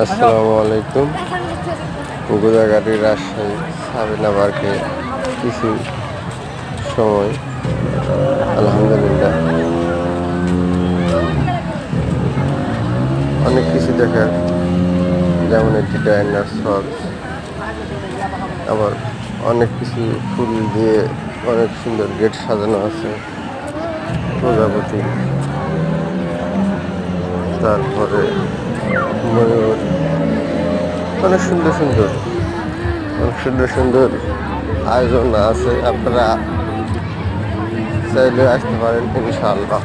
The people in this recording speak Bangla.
আসসালামু আলাইকুম। গোদাগাড়ি রাজশাহী, সাবিনা পার্কে কিছু সময়। আলহামদুলিল্লাহ। অনেক কিছু দেখার। যেমন একটি ডাইনার সস আবার অনেক কিছু ফুল দিয়ে অনেক সুন্দর গেট সাজানো আছে। প্রজাপতি। তারপরে ময়ূর অনেক সুন্দর সুন্দর, অনেক সুন্দর সুন্দর আয়োজন আছে। আপনারা চাইলে আসতে পারেন, ইনশাআল্লাহ।